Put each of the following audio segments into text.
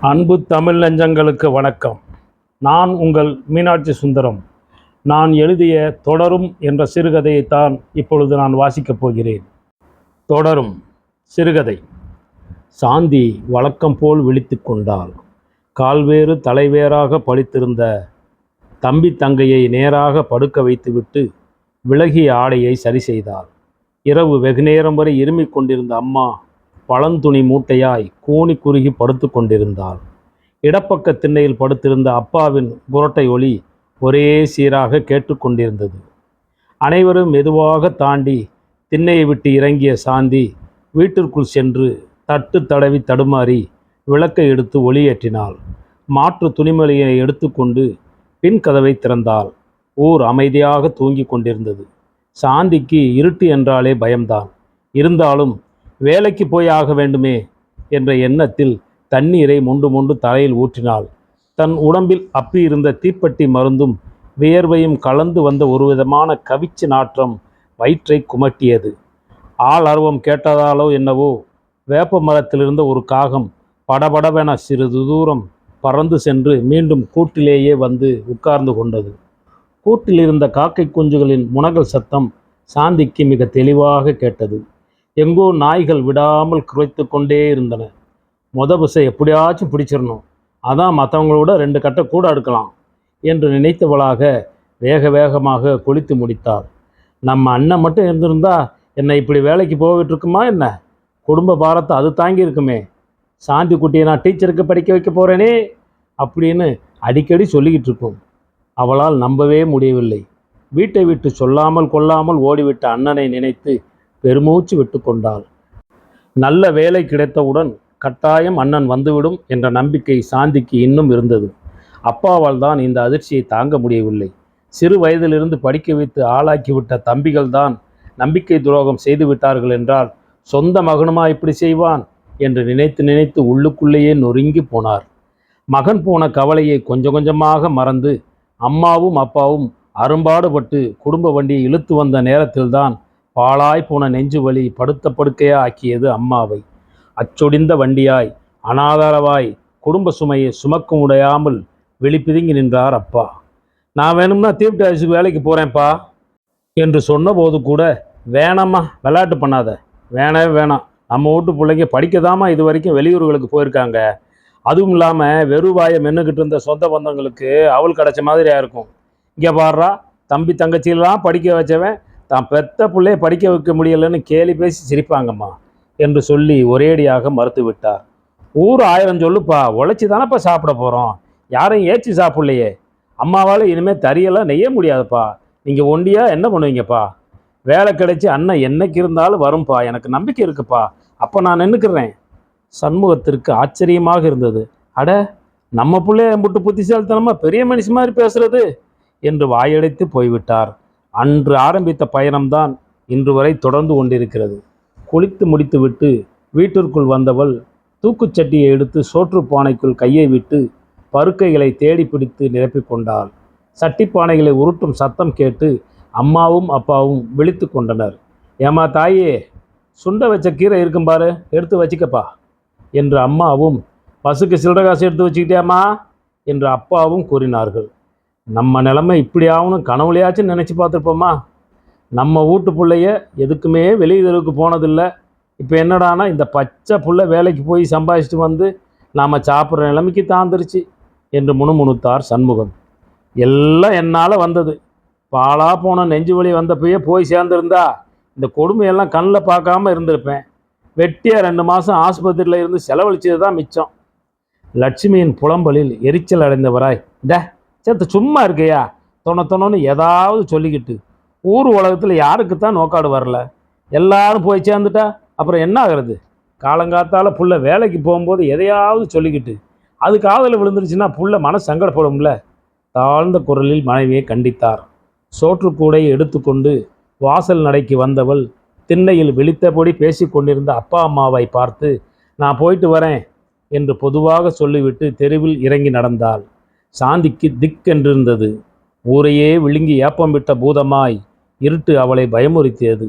அன்பு தமிழ் நெஞ்சங்களுக்கு வணக்கம். நான் உங்கள் மீனாட்சி சுந்தரம். நான் எழுதிய தொடரும் என்ற சிறுகதையைத்தான் இப்பொழுது நான் வாசிக்கப் போகிறேன். தொடரும் சிறுகதை. சாந்தி வழக்கம் போல் விழித்து கொண்டாள். கால்வேறு தலைவேறாக பழித்திருந்த தம்பி தங்கையை நேராக படுக்க வைத்துவிட்டு விலகிய ஆடையை சரி செய்தார். இரவு வெகுநேரம் வரை இருமிக் கொண்டிருந்த அம்மா பழந்துணி மூட்டையாய் கூனி குறுகி படுத்து கொண்டிருந்தாள். இடப்பக்க திண்ணையில் படுத்திருந்த அப்பாவின் புரட்டை ஒளி ஒரே சீராக கேட்டுக்கொண்டிருந்தது அனைவரும் மெதுவாக தாண்டி திண்ணையை விட்டு இறங்கிய சாந்தி வீட்டிற்குள் சென்று தட்டு தடவி தடுமாறி விளக்கை எடுத்து ஒளியேற்றினாள். மாற்று துணிமலையை எடுத்துக்கொண்டு பின் கதவை திறந்தாள். ஊர் அமைதியாக தூங்கிக் கொண்டிருந்தது. சாந்திக்கு இருட்டு என்றாலே பயம்தான். இருந்தாலும் வேலைக்கு போய் ஆக வேண்டுமே என்ற எண்ணத்தில் தண்ணீரை மொண்டு மொண்டு தலையில் ஊற்றினாள். தன் உடம்பில் அப்பியிருந்த தீப்பெட்டி மருந்தும் வியர்வையும் கலந்து வந்த ஒருவிதமான கவிச்சு நாற்றம் வயிற்றை குமட்டியது. ஆள் அருவம் கேட்டதாலோ என்னவோ வேப்ப மரத்திலிருந்த ஒரு காகம் படபடவென சிறிது தூரம் பறந்து சென்று மீண்டும் கூட்டிலேயே வந்து உட்கார்ந்து கொண்டது. கூட்டில் இருந்த காக்கை குஞ்சுகளின் முனகல் சத்தம் சாந்திக்கு மிக தெளிவாக கேட்டது. எங்கோ நாய்கள் விடாமல் குறைத்து கொண்டே இருந்தன. மொத பஸ்ஸை எப்படியாச்சும் பிடிச்சிடணும். அதான் மற்றவங்களோட ரெண்டு கட்டை கூட எடுக்கலாம் என்று நினைத்தவளாக வேக வேகமாக குளித்து முடித்தார் நம்ம அண்ணன் மட்டும் இருந்திருந்தா என்னை இப்படி வேலைக்கு போகிட்டு இருக்குமா என்ன? குடும்ப பாரத்தை அது தாங்கி இருக்குமே. சாந்தி குட்டியை நான் டீச்சருக்கு படிக்க வைக்க போகிறேனே அப்படின்னு அடிக்கடி சொல்லிக்கிட்டு இருக்கும். அவளால் நம்பவே முடியவில்லை. வீட்டை விட்டு சொல்லாமல் கொள்ளாமல் ஓடிவிட்ட அண்ணனை நினைத்து பெருமூச்சு விட்டு கொண்டாள். நல்ல வேலை கிடைத்தவுடன் கட்டாயம் அண்ணன் வந்துவிடும் என்ற நம்பிக்கை சாந்திக்கு இன்னும் இருந்தது. அப்பாவால் தான் இந்த அதிர்ச்சியை தாங்க முடியவில்லை. சிறு வயதிலிருந்து படிக்க வைத்து ஆளாக்கிவிட்ட தம்பிகள் தான் நம்பிக்கை துரோகம் செய்து விட்டார்கள் என்றால் சொந்த மகனுமா இப்படி செய்வான்? என்று நினைத்து நினைத்து உள்ளுக்குள்ளேயே நொறுங்கி போனார். மகன் போன கவலையை கொஞ்சம் கொஞ்சமாக மறந்து அம்மாவும் அப்பாவும் அரும்பாடுபட்டு குடும்ப வண்டியை இழுத்து வந்த நேரத்தில்தான் பாழாய் போன நெஞ்சு வலி படுத்த படுக்கையா ஆக்கியது அம்மாவை. அச்சொடிந்த வண்டியாய் அனாதாரவாய் குடும்ப சுமையை சுமக்க முடியாமல் வெளிப்பிதுங்கி நின்றார் அப்பா. நான் வேணும்னா தீப்டி ஆஃபீஸுக்கு வேலைக்கு போகிறேன்ப்பா என்று சொன்னபோது கூட வேணாம்மா விளையாட்டு பண்ணாத. வேணவே வேணாம். நம்ம வீட்டு பிள்ளைங்க படிக்கதாம்மா இது வரைக்கும் வெளியூர்களுக்கு போயிருக்காங்க. அதுவும் இல்லாமல் வெறுவாயை மென்னுக்கிட்டு இருந்த சொந்த பந்தங்களுக்கு அவள் கிடைச்ச மாதிரியா இருக்கும். இங்கே பாடுறா தம்பி தங்கச்சியெல்லாம் படிக்க வச்சவன் தான் பெத்த பிள்ளைய படிக்க வைக்க முடியலைன்னு கேலி பேசி சிரிப்பாங்கம்மா என்று சொல்லி ஒரேடியாக மறுத்து விட்டார். ஊர் ஆயிரம் சொல்லுப்பா உழைச்சி தானப்பா சாப்பிட போகிறோம் யாரையும் ஏற்றி சாப்பிட்லையே. அம்மாவால் இனிமேல் தறியெல்லாம் நெய்ய முடியாதுப்பா. நீங்கள் ஒண்டியாக என்ன பண்ணுவீங்கப்பா? வேலை கிடைச்சி அண்ணன் என்னைக்கு இருந்தாலும் வரும்ப்பா எனக்கு நம்பிக்கை இருக்குப்பா. அப்போ நான் நின்றுக்கிறேன் சண்முகத்திற்கு ஆச்சரியமாக இருந்தது. அட நம்ம பிள்ளைய முட்டு புத்திசாலித்தனமாக பெரிய மனுஷி மாதிரி பேசுறது என்று வாயடைத்து போய்விட்டார். அன்று ஆரம்பித்த பயணம்தான் இன்று வரை தொடர்ந்து கொண்டிருக்கிறது. குளித்து முடித்துவிட்டு வீட்டிற்குள் வந்தவள் தூக்குச்சட்டியை எடுத்து சோற்றுப் பானைக்குள் கையை விட்டு பருக்கைகளை தேடி பிடித்து நிரப்பிக் கொண்டாள். சட்டிப்பானைகளை உருட்டும் சத்தம் கேட்டு அம்மாவும் அப்பாவும் விழித்து கொண்டனர். ஏமா தாயே சுண்ட வச்ச கீரை இருக்கும் பாரு எடுத்து வச்சுக்கப்பா. என்று அம்மாவும் பசுக்கு சில்லற காசு எடுத்து வச்சுக்கிட்டியாம்மா? என்று அப்பாவும் கூறினார்கள். நம்ம நிலமை இப்படி ஆகணும் கனவுலையாச்சும் நினச்சி பார்த்துருப்போமா நம்ம வீட்டு பிள்ளைய எதுக்குமே வெளி தெருவுக்கு போனதில்லை. இப்போ என்னடானா இந்த பச்சை புள்ள வேலைக்கு போய் சம்பாதிச்சிட்டு வந்து நாம் சாப்பிட்ற நிலைமைக்கு தாந்துருச்சு என்று முணுமுணுத்தார் சண்முகம். எல்லாம் என்னால் வந்தது. பாலாக போன நெஞ்சு வலி வந்தப்பயே போய் சேர்ந்துருந்தா இந்த கொடுமையெல்லாம் கண்ணில் பார்க்காம இருந்திருப்பேன். வெட்டியாக ரெண்டு மாதம் ஆஸ்பத்திரியில் இருந்து செலவழிச்சது தான் மிச்சம். லட்சுமியின் புலம்பலில் எரிச்சல் அடைந்தவராய் டே சேர்த்து சும்மா இருக்கையா? தொண தொணன்னு ஏதாவது சொல்லிக்கிட்டு. ஊர் உலகத்தில் யாருக்கு தான் நோக்காடு வரல. எல்லாரும் போய் சேர்ந்துட்டா அப்புறம் என்ன ஆகிறது? காலங்காத்தால் புள்ள வேலைக்கு போகும்போது எதையாவது சொல்லிக்கிட்டு. அது காதலில் விழுந்துருச்சுன்னா புள்ள மன சங்கடப்படும்ல? தாழ்ந்த குரலில் மனைவியை கண்டித்தார். சோற்றுக்கூடையை எடுத்துக்கொண்டு வாசல் நடைக்கு வந்தவள் திண்ணையில் விழித்தபடி பேசிக்கொண்டிருந்த அப்பா அம்மாவை பார்த்து நான் போயிட்டு வரேன் என்று பொதுவாக சொல்லிவிட்டு தெருவில் இறங்கி நடந்தாள். சாந்திக்கு திக் என்றிருந்தது ஊரையே விழுங்கி ஏப்பம் விட்ட பூதமாய் இருட்டு அவளை பயமுறுத்தியது.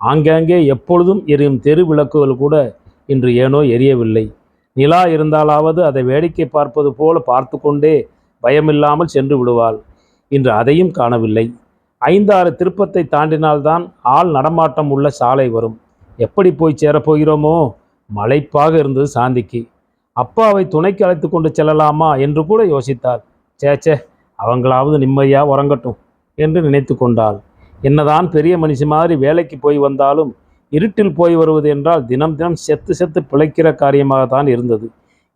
ஆங்காங்கே எப்பொழுதும் எரியும் தெரு விளக்குகள் கூட இன்று ஏனோ எரியவில்லை. நிலா இருந்தாலாவது அதை வேடிக்கை பார்ப்பது போல பார்த்து கொண்டே பயமில்லாமல் சென்று விடுவாள். இன்று அதையும் காணவில்லை. ஐந்தாறு திருப்பத்தை தாண்டினால்தான் ஆள் நடமாட்டம் உள்ள சாலை வரும். எப்படி போய் சேரப்போகிறோமோ மலைப்பாக இருந்தது சாந்திக்கு. அப்பாவை துணைக்கு அழைத்து கொண்டு செல்லலாமா? என்று கூட யோசித்தாள். சேச்சே அவங்களாவது நிம்மதியாக உறங்கட்டும் என்று நினைத்து கொண்டாள். என்னதான் பெரிய மனுஷி மாதிரி வேலைக்கு போய் வந்தாலும் இருட்டில் போய் வருவது என்றால் தினம் தினம் செத்து செத்து பிழைக்கிற காரியமாகத்தான் இருந்தது.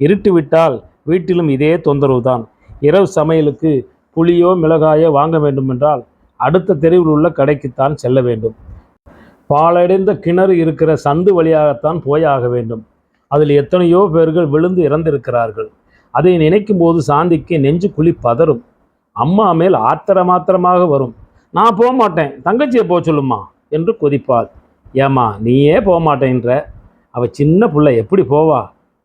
இருட்டு விட்டால் வீட்டிலும் இதே தொந்தரவு தான் இரவு சமையலுக்கு புளியோ மிளகாயோ வாங்க வேண்டுமென்றால் அடுத்த தெருவில் உள்ள கடைக்குத்தான் செல்ல வேண்டும். பாலடைந்த கிணறு இருக்கிற சந்து வழியாகத்தான் போய் ஆக வேண்டும். அதில் எத்தனையோ பேர்கள் விழுந்து இறந்திருக்கிறார்கள். அதை நினைக்கும் போது சாந்திக்கு நெஞ்சு குழி பதறும். அம்மா மேல் ஆத்திர மாத்திரமாக வரும். நான் போக மாட்டேன். தங்கச்சியை போக சொல்லுமா என்று கொதிப்பாள். ஏம்மா நீயே போக மாட்டேன்ற அவ சின்ன பிள்ளை எப்படி போவா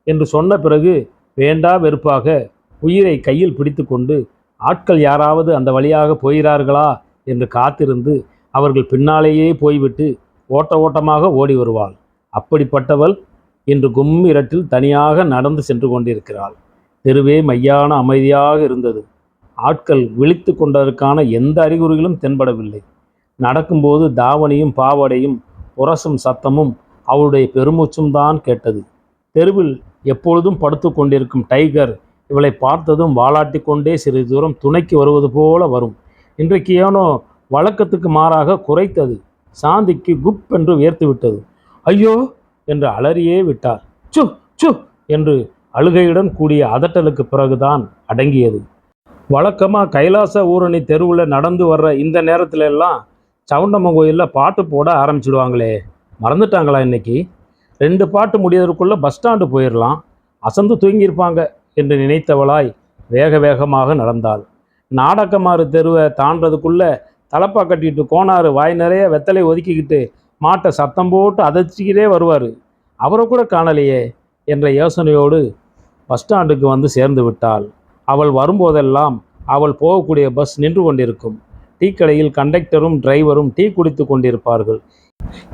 என்று சொன்ன பிறகு வேண்டா வெறுப்பாக உயிரை கையில் பிடித்துக்கொண்டு ஆட்கள் யாராவது அந்த வழியாக போகிறார்களா என்று காத்திருந்து அவர்கள் பின்னாலேயே போய்விட்டு ஓட்ட ஓட்டமாக ஓடி வருவாள். அப்படிப்பட்டவள் இன்று கும்மிரட்டில் தனியாக நடந்து சென்று கொண்டிருக்கிறாள். தெருவே மையான அமைதியாக இருந்தது. ஆட்கள் விழித்து கொண்டதற்கான எந்த அறிகுறிகளும் தென்படவில்லை. நடக்கும்போது தாவணியும் பாவடையும் உரசும் சத்தமும் அவளுடைய பெருமூச்சும் தான் கேட்டது. தெருவில் எப்பொழுதும் படுத்து கொண்டிருக்கும் டைகர் இவளை பார்த்ததும் வாலாட்டி கொண்டே சிறிது தூரம் துணைக்கு வருவது போல வரும். இன்றைக்கு ஏனோ வழக்கத்துக்கு மாறாக குறைத்தது. சாந்திக்கு குப் என்று உயர்த்து விட்டது ஐயோ! என்று அலறியே விட்டார். சு சு என்று அழுகையுடன் கூடிய அதட்டலுக்கு பிறகுதான் அடங்கியது. வழக்கமாக கைலாச ஊரணி தெருவில் நடந்து வர்ற இந்த நேரத்துல எல்லாம் சவுண்டம்மன் கோயிலில் பாட்டு போட ஆரம்பிச்சிடுவாங்களே. மறந்துட்டாங்களா இன்னைக்கு? ரெண்டு பாட்டு முடியறதுக்குள்ளே பஸ் ஸ்டாண்டு போயிடலாம் அசந்து தூங்கியிருப்பாங்க என்று நினைத்தவளாய் வேக வேகமாக நடந்தாள். நாடகமாறு தெருவை தாண்டதுக்குள்ளே தலப்பா கட்டிட்டு கோனாறு வாய் நிறைய வெத்தலை ஒதுக்கிக்கிட்டு மாட்டை சத்தம் போட்டு அதச்சிக்கிட்டே வருவார். அவரை கூட காணலையே என்ற யோசனையோடு பஸ் ஸ்டாண்டுக்கு வந்து சேர்ந்து விட்டாள். அவள் வரும்போதெல்லாம் அவள் போகக்கூடிய பஸ் நின்று கொண்டிருக்கும். டீ கடையில் கண்டக்டரும் டிரைவரும் டீ குடித்து கொண்டிருப்பார்கள்.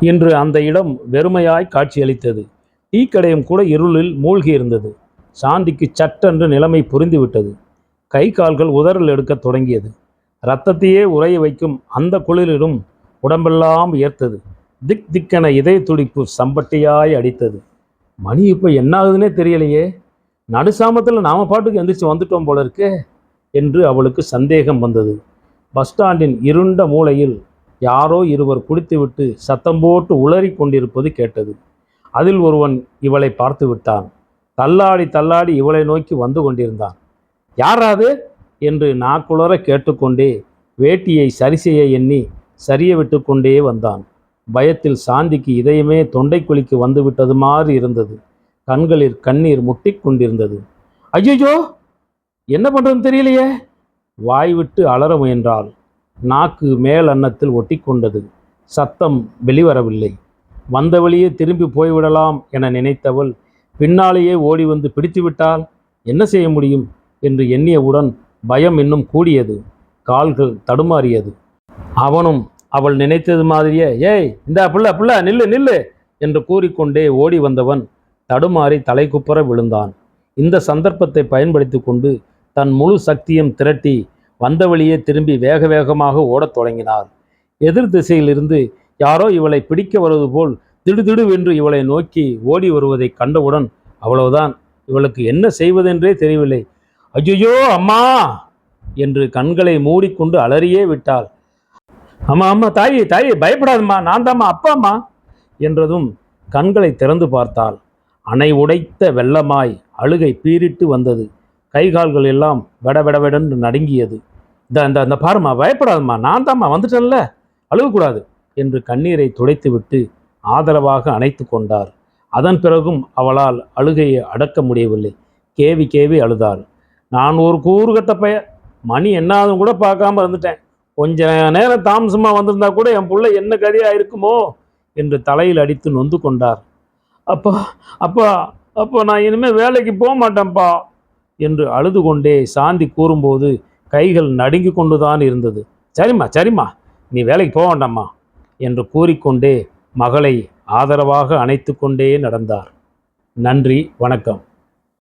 இன்று அந்த இடம் வெறுமையாய் காட்சியளித்தது. டீ கடையும் கூட இருளில் மூழ்கி இருந்தது சாந்திக்கு சட்டென்று நிலைமை புரிந்துவிட்டது. கை கால்கள் உதறல் எடுக்கத் தொடங்கியது. இரத்தத்தையே உறைய வைக்கும் அந்த குளிரிலும் உடம்பெல்லாம் ஏற்றது திக் திக்கென இதய துடிப்பு சம்பட்டியாய் அடித்தது. மணி இப்போ என்ன ஆகுதுன்னே தெரியலையே. நடுசாமத்தில் நாம பாட்டுக்கு எந்திரிச்சு வந்துட்டோம் போல இருக்கே என்று அவளுக்கு சந்தேகம் வந்தது. பஸ் ஸ்டாண்டின் இருண்ட மூலையில் யாரோ இருவர் குடித்துவிட்டு சத்தம் போட்டு உளறி கொண்டிருப்பது கேட்டது. அதில் ஒருவன் இவளை பார்த்து விட்டான் தள்ளாடி தள்ளாடி இவளை நோக்கி வந்து கொண்டிருந்தான். யாராது என்று நாக்குளர கேட்டுக்கொண்டே வேட்டியை சரி செய்ய எண்ணி சரிய விட்டு கொண்டே வந்தான். பயத்தில் சாந்திக்கு இதயமே தொண்டைக்குழிக்கு குழிக்கு விட்டது மாதிரி இருந்தது. கண்களில் கண்ணீர் முட்டிக் கொண்டிருந்தது. ஐயோ என்ன பண்ணுறதுன்னு தெரியலையே! வாய் விட்டு அலற முயன்றாள். நாக்கு மேல் அன்னத்தில் ஒட்டிக்கொண்டது. சத்தம் வெளிவரவில்லை. வந்த வழியே திரும்பி போய்விடலாம் என நினைத்தவள் பின்னாலேயே ஓடி வந்து பிடித்துவிட்டால் என்ன செய்ய முடியும்? என்று எண்ணியவுடன் பயம் இன்னும் கூடியது. கால்கள் தடுமாறியது. அவனும் அவள் நினைத்தது மாதிரியே ஏய் இந்த புள்ள பிள்ளை நில்லு நில்லு என்று கூறிக்கொண்டே ஓடி வந்தவன் தடுமாறி தலைக்குப்புற விழுந்தான். இந்த சந்தர்ப்பத்தை பயன்படுத்தி கொண்டு தன் முழு சக்தியும் திரட்டி வந்த வழியே திரும்பி வேக வேகமாக ஓடத் தொடங்கினாள் எதிர் திசையிலிருந்து யாரோ இவளை பிடிக்க வருவது போல் திடுதிடுவென்று இவளை நோக்கி ஓடி வருவதை கண்டவுடன் அவ்வளவுதான் இவளுக்கு என்ன செய்வதென்றே தெரியவில்லை. ஐயோ அம்மா! என்று கண்களை மூடிக்கொண்டு அலறியே விட்டாள். அம்மா அம்மா தாயி தாயி பயப்படாதம்மா நான் தாம்மா அப்பா அம்மா என்றதும் கண்களை திறந்து பார்த்தாள். அணை உடைத்த வெள்ளமாய் அழுகை பீரிட்டு வந்தது. கை கால்கள் எல்லாம் வெடவெடவெடன்று நடுங்கியது. இந்த இந்த இந்த பாரும்மா பயப்படாதம்மா நான் தாம்மா வந்துட்டேன்ல அழுகக்கூடாது என்று கண்ணீரை துடைத்துவிட்டு ஆதரவாக அணைத்து கொண்டார். அதன் பிறகும் அவளால் அழுகையை அடக்க முடியவில்லை. கேவி கேவி அழுதாள். நான் ஒரு கூறுகட்ட பைய மணி என்னாதும் கூட பார்க்காம இருந்துட்டேன். கொஞ்ச நேரம் தாமசமாக வந்திருந்தா கூட என் பிள்ளை என்ன கதையாக இருக்குமோ என்று தலையில் அடித்து நொந்து கொண்டார். அப்பா அப்பா அப்போ நான் இனிமேல் வேலைக்கு போக மாட்டேன்ப்பா என்று அழுது கொண்டே சாந்தி கூறும்போது கைகள் நடுங்கி கொண்டுதான் இருந்தது. சரிம்மா சரிம்மா நீ வேலைக்கு போக வேண்டாம்மா என்று கூறிக்கொண்டே மகளை ஆதரவாக அணைத்து கொண்டே நடந்தார். நன்றி வணக்கம்.